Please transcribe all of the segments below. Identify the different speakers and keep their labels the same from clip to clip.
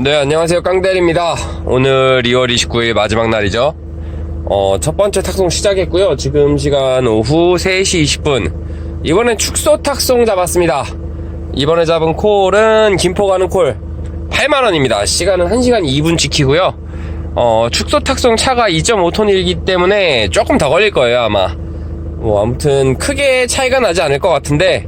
Speaker 1: 네, 안녕하세요. 깡대리입니다. 오늘 2월 29일 마지막 날이죠. 어, 첫 번째 탁송 시작했고요. 지금 시간 오후 3시 20분. 이번엔 축소 탁송 잡았습니다. 이번에 잡은 콜은 김포 가는 콜 8만원입니다. 시간은 1시간 2분 지키고요. 어, 축소 탁송 차가 2.5톤이기 때문에 조금 더 걸릴 거예요, 아마. 뭐, 아무튼 크게 차이가 나지 않을 것 같은데,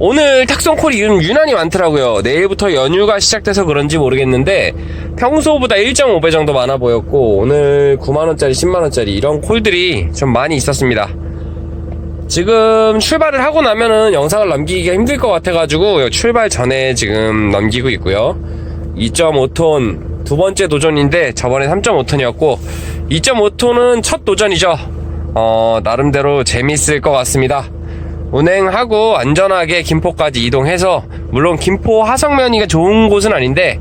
Speaker 1: 오늘 탁송 콜이 유- 유난히 많더라고요. 내일부터 연휴가 시작돼서 그런지 모르겠는데 평소보다 1.5배 정도 많아 보였고 오늘 9만원짜리 10만원짜리 이런 콜들이 좀 많이 있었습니다. 지금 출발을 하고 나면은 영상을 남기기가 힘들 것 같아가지고 출발 전에 지금 넘기고 있고요. 2.5톤 두 번째 도전인데 저번에 3.5톤이었고 2.5톤은 첫 도전이죠. 어, 나름대로 재밌을 것 같습니다. 운행하고 안전하게 김포까지 이동해서 물론 김포 하성면이가 좋은 곳은 아닌데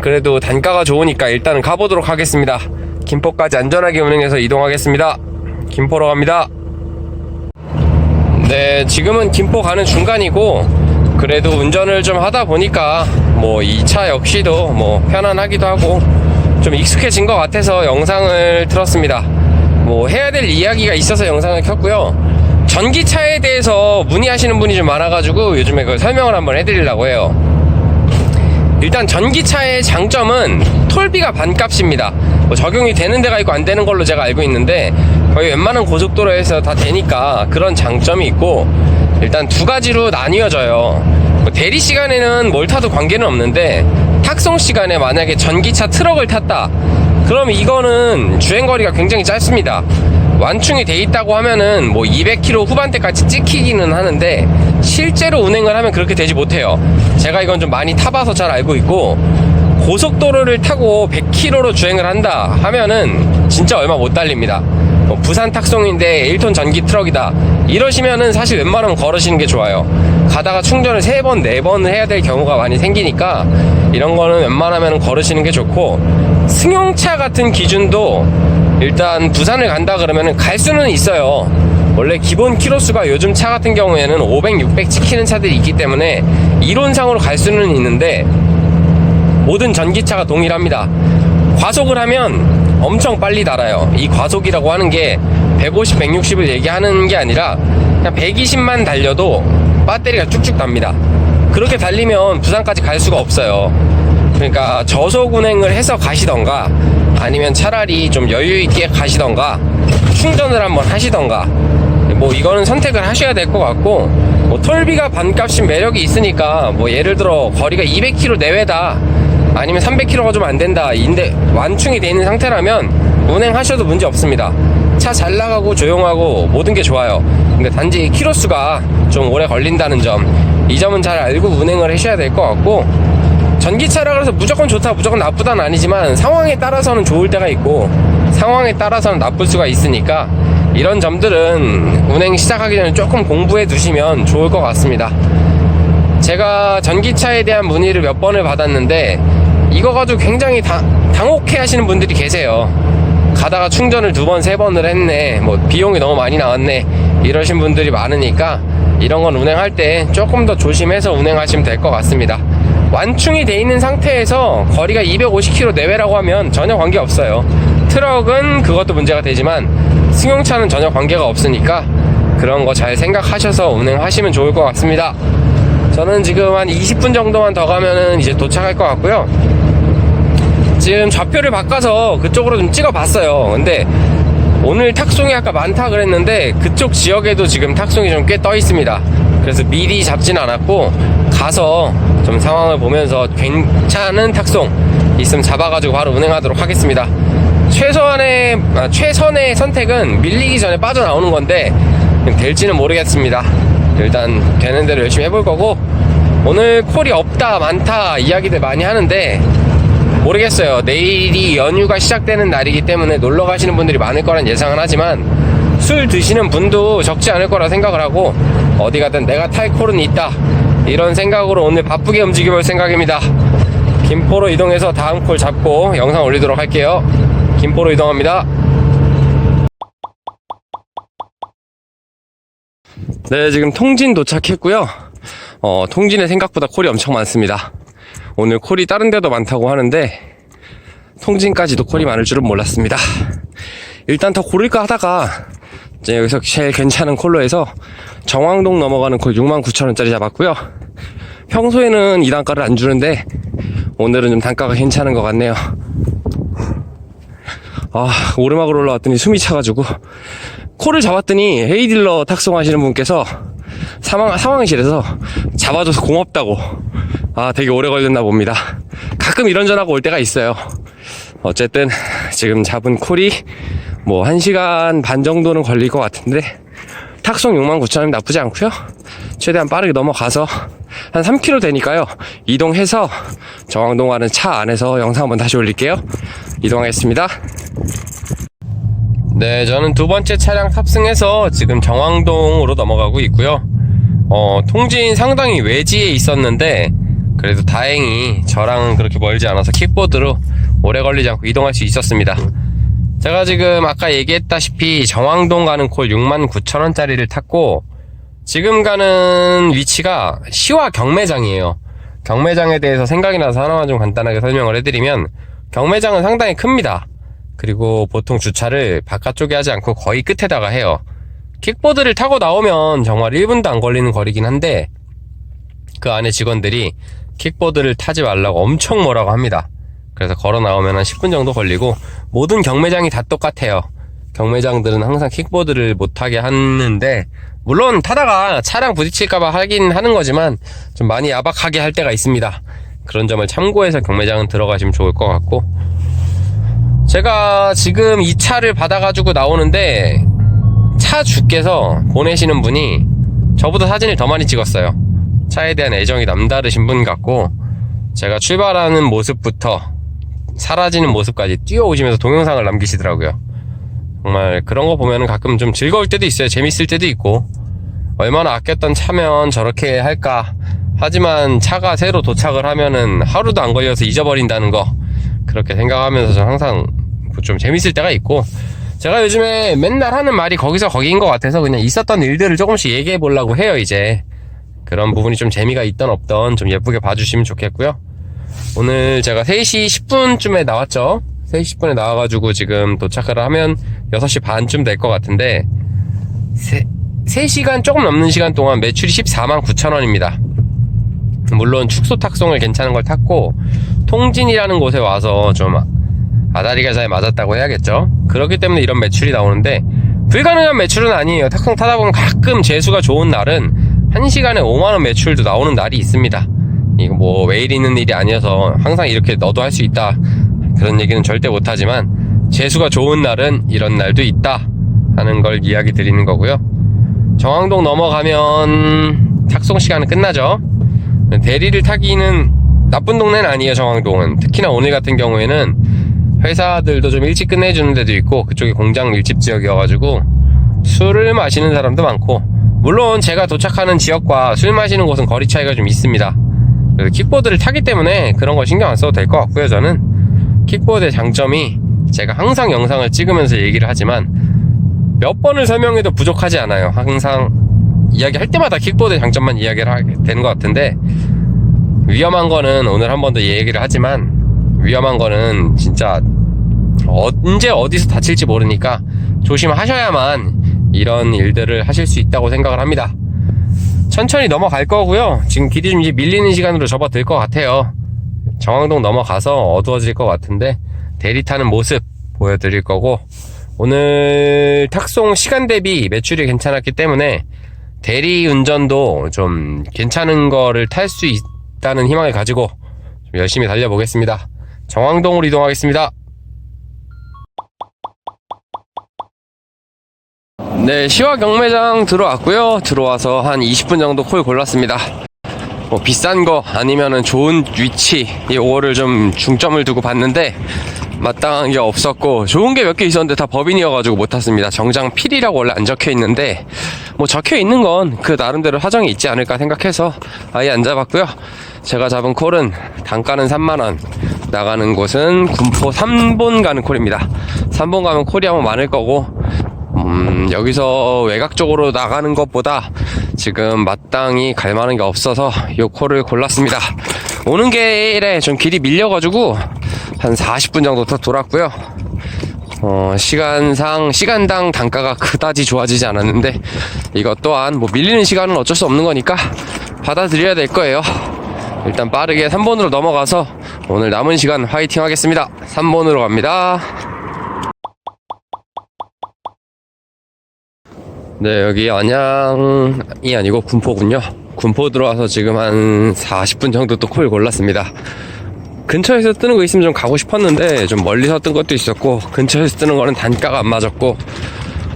Speaker 1: 그래도 단가가 좋으니까 일단은 가보도록 하겠습니다. 김포까지 안전하게 운행해서 이동하겠습니다. 김포로 갑니다. 네, 지금은 김포 가는 중간이고 그래도 운전을 좀 하다 보니까 뭐 이 차 역시도 뭐 편안하기도 하고 좀 익숙해진 것 같아서 영상을 틀었습니다. 뭐 해야 될 이야기가 있어서 영상을 켰고요. 전기차에 대해서 문의하시는 분이 좀 많아가지고 요즘에 그 설명을 한번 해드리려고 해요. 일단 전기차의 장점은 톨비가 반값입니다. 뭐 적용이 되는 데가 있고 안 되는 걸로 제가 알고 있는데 거의 웬만한 고속도로에서 다 되니까 그런 장점이 있고 일단 두 가지로 나뉘어져요. 뭐 대리 시간에는 뭘 타도 관계는 없는데 탁송 시간에 만약에 전기차 트럭을 탔다. 그럼 이거는 주행거리가 굉장히 짧습니다. 완충이 돼 있다고 하면은 뭐 200km 후반대까지 찍히기는 하는데 실제로 운행을 하면 그렇게 되지 못해요. 제가 이건 좀 많이 타봐서 잘 알고 있고 고속도로를 타고 100km로 주행을 한다 하면은 진짜 얼마 못 달립니다. 뭐 부산 탁송인데 1톤 전기 트럭이다 이러시면은 사실 웬만하면 걸으시는 게 좋아요. 가다가 충전을 3번, 4번 해야 될 경우가 많이 생기니까 이런 거는 웬만하면 걸으시는 게 좋고 승용차 같은 기준도 일단 부산을 간다 그러면은 갈 수는 있어요. 원래 기본 키로수가 요즘 차 같은 경우에는 500, 600 찍히는 차들이 있기 때문에 이론상으로 갈 수는 있는데 모든 전기차가 동일합니다. 과속을 하면 엄청 빨리 달아요. 이 과속이라고 하는 게 150, 160을 얘기하는 게 아니라 그냥 120만 달려도 배터리가 쭉쭉 답니다. 그렇게 달리면 부산까지 갈 수가 없어요. 그러니까 저속 운행을 해서 가시던가 아니면 차라리 좀 여유 있게 가시던가 충전을 한번 하시던가. 뭐 이거는 선택을 하셔야 될 것 같고 뭐 톨비가 반값인 매력이 있으니까 뭐 예를 들어 거리가 200km 내외다 아니면 300km가 좀 안 된다 인데 완충이 돼 있는 상태라면 운행하셔도 문제 없습니다. 차 잘 나가고 조용하고 모든 게 좋아요. 근데 단지 키로수가 좀 오래 걸린다는 점 이 점은 잘 알고 운행을 하셔야 될 것 같고 전기차라 그래서 무조건 좋다 무조건 나쁘다는 아니지만 상황에 따라서는 좋을 때가 있고 상황에 따라서는 나쁠 수가 있으니까 이런 점들은 운행 시작하기 전에 조금 공부해 두시면 좋을 것 같습니다. 제가 전기차에 대한 문의를 몇 번을 받았는데 이거 가지고 굉장히 다- 당혹해 하시는 분들이 계세요. 가다가 충전을 두 번, 세 번을 했네. 뭐 비용이 너무 많이 나왔네. 이러신 분들이 많으니까 이런 건 운행할 때 조금 더 조심해서 운행하시면 될 것 같습니다 완충이 돼 있는 상태에서 거리가 250km 내외라고 하면 전혀 관계 없어요. 트럭은 그것도 문제가 되지만 승용차는 전혀 관계가 없으니까 그런 거 잘 생각하셔서 운행하시면 좋을 것 같습니다. 저는 지금 한 20분 정도만 더 가면은 이제 도착할 것 같고요. 지금 좌표를 바꿔서 그쪽으로 좀 찍어 봤어요. 근데 오늘 탁송이 아까 많다 그랬는데 그쪽 지역에도 지금 탁송이 좀 꽤 떠 있습니다. 그래서 미리 잡진 않았고 가서 좀 상황을 보면서 괜찮은 탁송 있으면 잡아가지고 바로 운행하도록 하겠습니다. 최소한의 아, 최선의 선택은 밀리기 전에 빠져나오는 건데 될지는 모르겠습니다. 일단 되는 대로 열심히 해볼 거고 오늘 콜이 없다 많다 이야기들 많이 하는데 모르겠어요. 내일이 연휴가 시작되는 날이기 때문에 놀러 가시는 분들이 많을 거란 예상은 하지만 술 드시는 분도 적지 않을 거라 생각을 하고 어디 가든 내가 탈 콜은 있다. 이런 생각으로 오늘 바쁘게 움직여 볼 생각입니다. 김포로 이동해서 다음 콜 잡고 영상 올리도록 할게요. 김포로 이동합니다. 네, 지금 통진 도착했고요. 어, 통진에 생각보다 콜이 엄청 많습니다. 오늘 콜이 다른 데도 많다고 하는데 통진까지도 콜이 많을 줄은 몰랐습니다. 일단 더 고를까 하다가 이제 여기서 제일 괜찮은 콜로 해서 정왕동 넘어가는 콜 69,000원짜리 잡았고요. 평소에는 이 단가를 안 주는데 오늘은 좀 단가가 괜찮은 것 같네요. 아, 오르막으로 올라왔더니 숨이 차가지고 콜을 잡았더니 헤이딜러 탁송하시는 분께서 상황, 상황실에서 잡아줘서 고맙다고 아 되게 오래 걸렸나 봅니다 가끔 이런 전화가 올 때가 있어요 어쨌든 지금 잡은 콜이 뭐 1시간 반 정도는 걸릴 것 같은데 탁송 69,000원 나쁘지 않고요 최대한 빠르게 넘어가서 한 3km 되니까요 이동해서 정왕동 가는 차 안에서 영상 한번 다시 올릴게요 이동하겠습니다 네, 저는 두 번째 차량 탑승해서 지금 정왕동으로 넘어가고 있고요. 어, 통진 상당히 외지에 있었는데 그래도 다행히 저랑 그렇게 멀지 않아서 킥보드로 오래 걸리지 않고 이동할 수 있었습니다. 제가 지금 아까 얘기했다시피 정왕동 가는 콜 69,000원짜리를 탔고 지금 가는 위치가 시와 경매장이에요. 경매장에 대해서 생각이 나서 하나만 좀 간단하게 설명을 해드리면 경매장은 상당히 큽니다. 그리고 보통 주차를 바깥쪽에 하지 않고 거의 끝에다가 해요. 킥보드를 타고 나오면 정말 1분도 안 걸리는 거리긴 한데 그 안에 직원들이 킥보드를 타지 말라고 엄청 뭐라고 합니다. 그래서 걸어 나오면 한 10분 정도 걸리고 모든 경매장이 다 똑같아요. 경매장들은 항상 킥보드를 못 타게 하는데 물론 타다가 차량 부딪힐까봐 하긴 하는 거지만 좀 많이 야박하게 할 때가 있습니다. 그런 점을 참고해서 경매장은 들어가시면 좋을 것 같고 제가 지금 이 차를 받아가지고 나오는데 차 주께서 보내시는 분이 저보다 사진을 더 많이 찍었어요. 차에 대한 애정이 남다르신 분 같고 제가 출발하는 모습부터 사라지는 모습까지 뛰어오시면서 동영상을 남기시더라고요. 정말 그런 거 보면 가끔 좀 즐거울 때도 있어요. 재밌을 때도 있고 얼마나 아꼈던 차면 저렇게 할까. 하지만 차가 새로 도착을 하면은 하루도 안 걸려서 잊어버린다는 거 그렇게 생각하면서 저 항상 좀 재밌을 때가 있고 제가 요즘에 맨날 하는 말이 거기서 거기인 것 같아서 그냥 있었던 일들을 조금씩 얘기해 보려고 해요 이제 그런 부분이 좀 재미가 있던 없던 좀 예쁘게 봐주시면 좋겠고요 오늘 제가 3시 10분쯤에 나왔죠 3시 10분에 나와가지고 지금 도착을 하면 6시 반쯤 될 것 같은데 3, 시간 조금 넘는 시간 동안 매출이 14만 9천 원입니다 물론 축소 탁송을 괜찮은 걸 탔고 통진이라는 곳에 와서 좀 아다리가 잘 맞았다고 해야겠죠. 그렇기 때문에 이런 매출이 나오는데 불가능한 매출은 아니에요. 탁송 타다 보면 가끔 재수가 좋은 날은 1시간에 5만원 매출도 나오는 날이 있습니다. 이거 뭐 매일 있는 일이 아니어서 항상 이렇게 너도 할 수 있다. 그런 얘기는 절대 못하지만 재수가 좋은 날은 이런 날도 있다. 하는 걸 이야기 드리는 거고요. 정왕동 넘어가면 탁송 시간은 끝나죠. 대리를 타기는 나쁜 동네는 아니에요, 정왕동은. 특히나 오늘 같은 경우에는 회사들도 좀 일찍 끝내주는 데도 있고, 그쪽이 공장 밀집 지역이어가지고, 술을 마시는 사람도 많고, 물론 제가 도착하는 지역과 술 마시는 곳은 거리 차이가 좀 있습니다. 킥보드를 타기 때문에 그런 거 신경 안 써도 될 것 같고요, 저는. 킥보드의 장점이 제가 항상 영상을 찍으면서 얘기를 하지만, 몇 번을 설명해도 부족하지 않아요. 항상 이야기할 때마다 킥보드의 장점만 이야기를 하게 되는 것 같은데 위험한 거는 오늘 한 번 더 얘기를 하지만 위험한 거는 진짜 언제 어디서 다칠지 모르니까 조심하셔야만 이런 일들을 하실 수 있다고 생각을 합니다. 천천히 넘어갈 거고요. 지금 길이 좀 이제 밀리는 시간으로 접어들 것 같아요. 정왕동 넘어가서 어두워질 것 같은데 대리 타는 모습 보여드릴 거고 오늘 탁송 시간 대비 매출이 괜찮았기 때문에 대리 운전도 좀 괜찮은 거를 탈 수 있다는 희망을 가지고 좀 열심히 달려보겠습니다. 정왕동으로 이동하겠습니다. 네, 시와 경매장 들어왔고요. 들어와서 한 20분 정도 콜 골랐습니다. 뭐 비싼 거 아니면은 좋은 위치 이거를 좀 중점을 두고 봤는데 마땅한 게 없었고 좋은 게 몇 개 있었는데 다 법인이어가지고 못 탔습니다. 정장 필이라고 원래 안 적혀 있는데 뭐 적혀 있는 건 그 나름대로 사정이 있지 않을까 생각해서 아예 안 잡았고요. 제가 잡은 콜은 단가는 3만 원, 나가는 곳은 군포 3본 가는 콜입니다. 3본 가면 콜이 아마 많을 거고 음, 여기서 외곽 쪽으로 나가는 것보다 지금 마땅히 갈 만한 게 없어서 이 콜을 골랐습니다. 오는 길에 좀 길이 밀려가지고 한 40분 정도 더 돌았고요. 어, 시간상, 시간당 단가가 그다지 좋아지지 않았는데, 이것 또한 뭐 밀리는 시간은 어쩔 수 없는 거니까 받아들여야 될 거예요. 일단 빠르게 3번으로 넘어가서 오늘 남은 시간 화이팅 하겠습니다. 3번으로 갑니다. 네, 여기 안양이 아니고 군포군요. 군포 들어와서 지금 한 40분 정도 또 콜 골랐습니다. 근처에서 뜨는 거 있으면 좀 가고 싶었는데 좀 멀리서 뜬 것도 있었고 근처에서 뜨는 거는 단가가 안 맞았고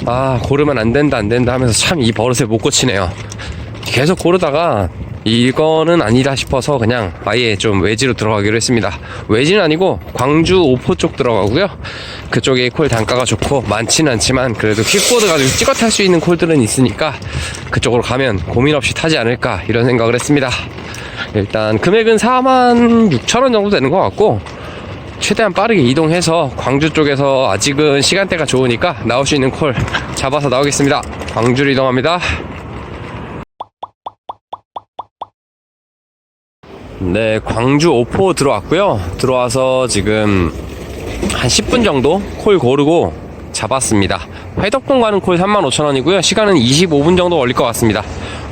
Speaker 1: 아 고르면 안 된다 안 된다 하면서 참 이 버릇을 못 고치네요. 계속 고르다가 이거는 아니다 싶어서 그냥 아예 좀 외지로 들어가기로 했습니다. 외지는 아니고 광주 오포 쪽 들어가고요. 그쪽에 콜 단가가 좋고 많지는 않지만 그래도 킥보드 가지고 찍어 탈 수 있는 콜들은 있으니까 그쪽으로 가면 고민 없이 타지 않을까 이런 생각을 했습니다. 일단 금액은 4만 6천 원 정도 되는 것 같고 최대한 빠르게 이동해서 광주 쪽에서 아직은 시간대가 좋으니까 나올 수 있는 콜 잡아서 나오겠습니다. 광주로 이동합니다. 네, 광주 오포 들어왔고요. 들어와서 지금 한 10분 정도 콜 고르고 잡았습니다. 회덕동 가는 콜 35,000원이고요. 시간은 25분 정도 걸릴 것 같습니다.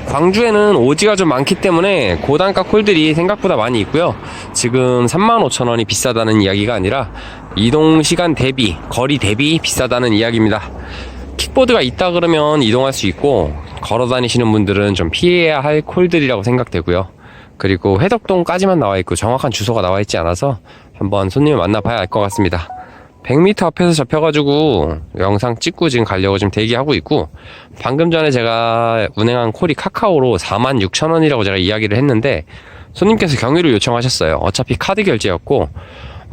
Speaker 1: 광주에는 오지가 좀 많기 때문에 고단가 콜들이 생각보다 많이 있고요. 지금 35,000원이 비싸다는 이야기가 아니라 이동 시간 대비, 거리 대비 비싸다는 이야기입니다. 킥보드가 있다 그러면 이동할 수 있고 걸어 다니시는 분들은 좀 피해야 할 콜들이라고 생각되고요. 그리고 회덕동까지만 나와 있고 정확한 주소가 나와 있지 않아서 한번 손님을 만나봐야 알 것 같습니다. 100m 앞에서 잡혀가지고 영상 찍고 지금 가려고 지금 대기하고 있고 방금 전에 제가 운행한 콜이 카카오로 46,000원이라고 제가 이야기를 했는데 손님께서 경유를 요청하셨어요. 어차피 카드 결제였고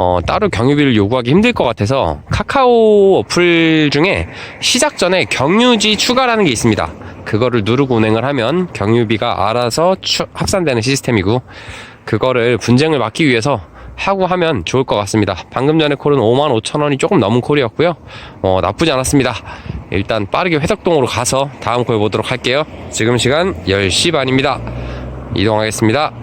Speaker 1: 어, 따로 경유비를 요구하기 힘들 것 같아서 카카오 어플 중에 시작 전에 경유지 추가라는 게 있습니다. 그거를 누르고 운행을 하면 경유비가 알아서 추- 합산되는 시스템이고 그거를 분쟁을 막기 위해서 하고 하면 좋을 것 같습니다. 방금 전에 콜은 5만 5천 원이 조금 넘은 콜이었고요. 어, 나쁘지 않았습니다. 일단 빠르게 회덕동으로 가서 다음 콜 보도록 할게요. 지금 시간 10시 반입니다. 이동하겠습니다.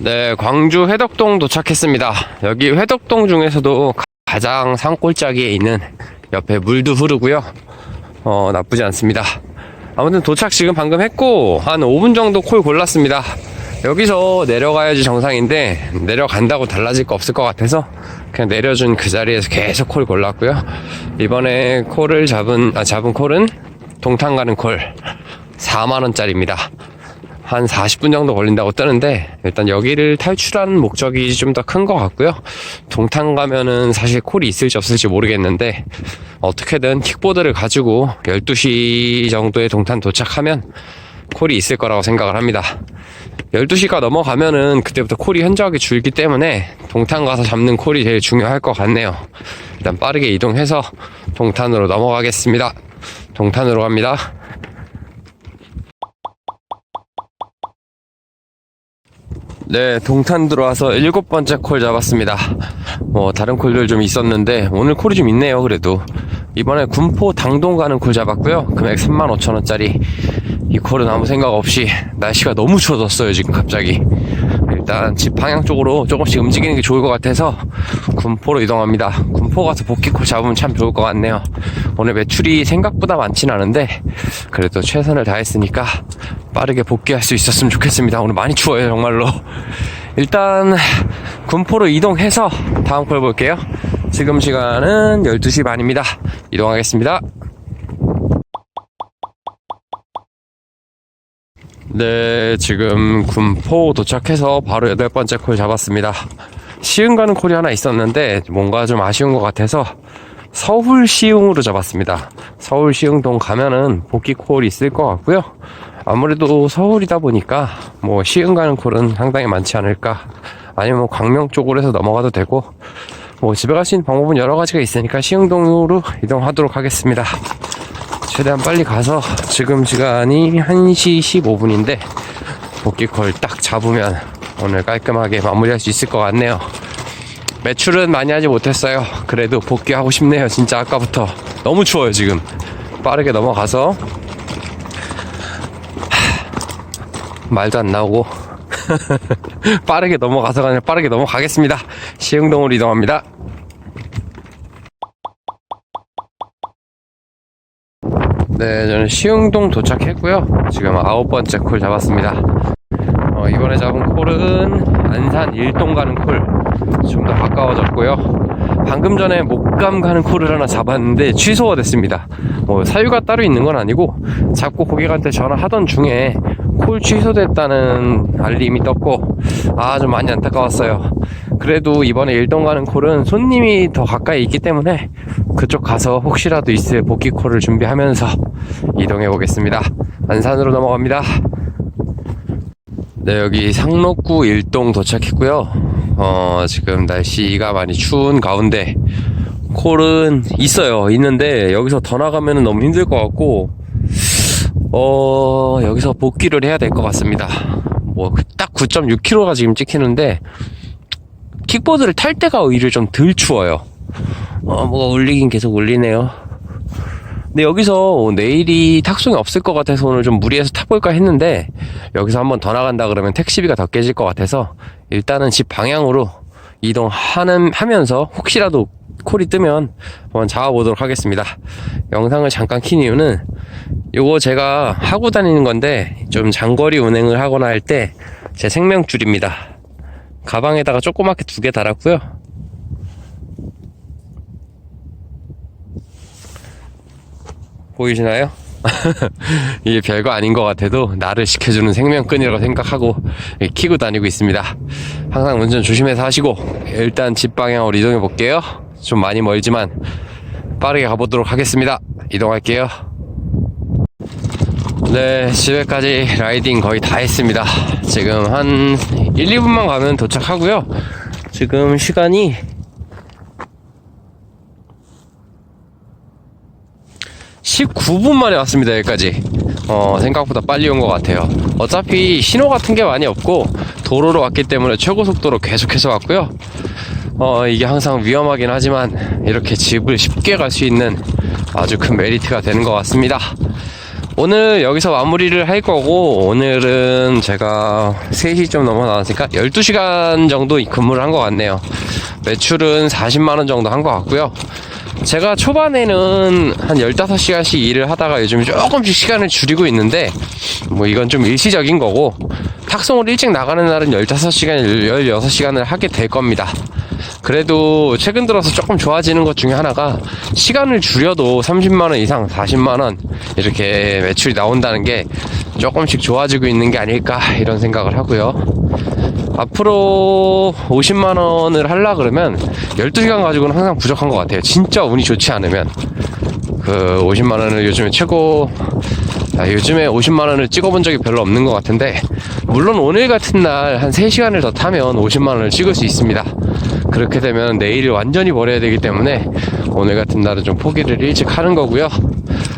Speaker 1: 네, 광주 회덕동 도착했습니다. 여기 회덕동 중에서도 가장 산골짜기에 있는 옆에 물도 흐르고요. 어, 나쁘지 않습니다. 아무튼 도착 지금 방금 했고, 한 5분 정도 콜 골랐습니다. 여기서 내려가야지 정상인데, 내려간다고 달라질 거 없을 것 같아서, 그냥 내려준 그 자리에서 계속 콜 골랐고요. 이번에 콜을 잡은, 아, 잡은 콜은 동탄 가는 콜. 4만 원짜리입니다. 한 40분 정도 걸린다고 뜨는데 일단 여기를 탈출하는 목적이 좀 더 큰 것 같고요. 동탄 가면은 사실 콜이 있을지 없을지 모르겠는데 어떻게든 킥보드를 가지고 12시 정도에 동탄 도착하면 콜이 있을 거라고 생각을 합니다. 12시가 넘어가면은 그때부터 콜이 현저하게 줄기 때문에 동탄 가서 잡는 콜이 제일 중요할 것 같네요. 일단 빠르게 이동해서 동탄으로 넘어가겠습니다. 동탄으로 갑니다. 네, 동탄 들어와서 일곱 번째 콜 잡았습니다. 뭐, 다른 콜들 좀 있었는데, 오늘 콜이 좀 있네요, 그래도. 이번에 군포 당동 가는 콜 잡았고요. 금액 35,000원짜리. 이 콜은 아무 생각 없이 날씨가 너무 추워졌어요, 지금 갑자기. 일단 집 방향 쪽으로 조금씩 움직이는 게 좋을 것 같아서 군포로 이동합니다. 군포 가서 복귀콜 잡으면 참 좋을 것 같네요. 오늘 매출이 생각보다 많진 않은데, 그래도 최선을 다했으니까 빠르게 복귀할 수 있었으면 좋겠습니다. 오늘 많이 추워요, 정말로. 일단 군포로 이동해서 다음 콜 볼게요. 지금 시간은 12시 반입니다. 이동하겠습니다. 네, 지금 군포 도착해서 바로 여덟 번째 콜 잡았습니다. 시흥 가는 콜이 하나 있었는데 뭔가 좀 아쉬운 것 같아서 서울 시흥으로 잡았습니다. 서울 시흥동 가면은 복귀 콜이 있을 것 같고요. 아무래도 서울이다 보니까 뭐 시흥 가는 콜은 상당히 많지 않을까. 아니면 뭐 광명 쪽으로 해서 넘어가도 되고 뭐 집에 갈 수 있는 방법은 여러 가지가 있으니까 시흥동으로 이동하도록 하겠습니다. 최대한 빨리 가서 지금 시간이 1시 15분인데 복귀 콜 딱 잡으면 오늘 깔끔하게 마무리할 수 있을 것 같네요. 매출은 많이 하지 못했어요. 그래도 복귀하고 싶네요. 진짜 아까부터 너무 추워요 지금. 빠르게 넘어가서 하, 말도 안 나오고 빠르게 넘어가서 그냥 빠르게 넘어가겠습니다. 시흥동으로 이동합니다. 네, 저는 시흥동 도착했고요. 지금 아홉 번째 콜 잡았습니다. 어, 이번에 잡은 콜은 안산 일동 가는 콜. 좀 더 가까워졌고요. 방금 전에 목감 가는 콜을 하나 잡았는데 취소가 됐습니다. 뭐 사유가 따로 있는 건 아니고 잡고 고객한테 전화하던 중에 콜 취소됐다는 알림이 떴고 아 좀 많이 안타까웠어요. 그래도 이번에 일동 가는 콜은 손님이 더 가까이 있기 때문에 그쪽 가서 혹시라도 있을 복귀 콜을 준비하면서 이동해 보겠습니다. 안산으로 넘어갑니다. 네, 여기 상록구 일동 도착했고요. 어, 지금 날씨가 많이 추운 가운데 콜은 있어요. 있는데 여기서 더 나가면 너무 힘들 것 같고 어, 여기서 복귀를 해야 될 것 같습니다. 뭐 딱 9.6km가 지금 찍히는데 킥보드를 탈 때가 오히려 좀 덜 추워요. 어, 뭐가 울리긴 계속 울리네요. 근데 여기서 내일이 탁송이 없을 것 같아서 오늘 좀 무리해서 타볼까 했는데 여기서 한번 더 나간다 그러면 택시비가 더 깨질 것 같아서 일단은 집 방향으로 이동하는 하면서 혹시라도 콜이 뜨면 한번 잡아보도록 하겠습니다. 영상을 잠깐 킨 이유는 요거 제가 하고 다니는 건데 좀 장거리 운행을 하거나 할 때 제 생명줄입니다. 가방에다가 조그맣게 두 개 달았고요. 보이시나요? 이게 별거 아닌 것 같아도 나를 지켜주는 생명끈이라고 생각하고 키고 다니고 있습니다. 항상 운전 조심해서 하시고 일단 집 방향으로 이동해 볼게요. 좀 많이 멀지만 빠르게 가보도록 하겠습니다. 이동할게요. 네, 집에까지 라이딩 거의 다 했습니다. 지금 한 1, 2분만 가면 도착하고요. 지금 시간이 19분 만에 왔습니다 여기까지. 어, 생각보다 빨리 온 것 같아요. 어차피 신호 같은 게 많이 없고 도로로 왔기 때문에 최고 속도로 계속해서 왔고요. 어, 이게 항상 위험하긴 하지만 이렇게 집을 쉽게 갈 수 있는 아주 큰 메리트가 되는 것 같습니다. 오늘 여기서 마무리를 할 거고 오늘은 제가 3시 좀 넘어 나왔으니까 12시간 정도 근무를 한 것 같네요. 매출은 40만원 정도 한 것 같고요 제가 초반에는 한 15시간씩 일을 하다가 요즘 조금씩 시간을 줄이고 있는데 뭐 이건 좀 일시적인 거고 탁송을 일찍 나가는 날은 15시간, 16시간을 하게 될 겁니다. 그래도 최근 들어서 조금 좋아지는 것 중에 하나가 시간을 줄여도 30만원 이상, 40만원 이렇게 매출이 나온다는 게 조금씩 좋아지고 있는 게 아닐까 이런 생각을 하고요. 앞으로 50만 원을 하려 그러면 12시간 가지고는 항상 부족한 것 같아요. 진짜 운이 좋지 않으면 그 50만 원을 요즘에 최고 아, 요즘에 50만 원을 찍어본 적이 별로 없는 것 같은데 물론 오늘 같은 날 한 3시간을 더 타면 50만 원을 찍을 수 있습니다. 그렇게 되면 내일을 완전히 버려야 되기 때문에 오늘 같은 날은 좀 포기를 일찍 하는 거고요.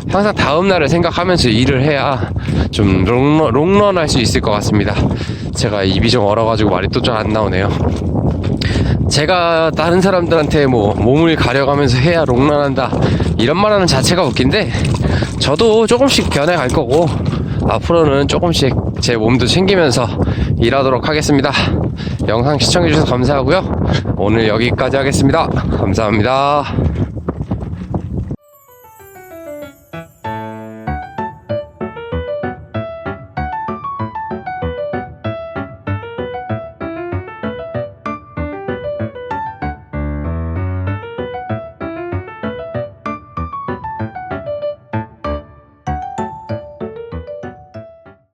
Speaker 1: 항상 다음 날을 생각하면서 일을 해야 좀 롱런, 롱런 할 수 있을 것 같습니다. 제가 입이 좀 얼어가지고 말이 또 잘 안 나오네요. 제가 다른 사람들한테 뭐 몸을 가려가면서 해야 롱런한다 이런 말하는 자체가 웃긴데 저도 조금씩 변해갈 거고 앞으로는 조금씩 제 몸도 챙기면서 일하도록 하겠습니다. 영상 시청해주셔서 감사하고요. 오늘 여기까지 하겠습니다. 감사합니다.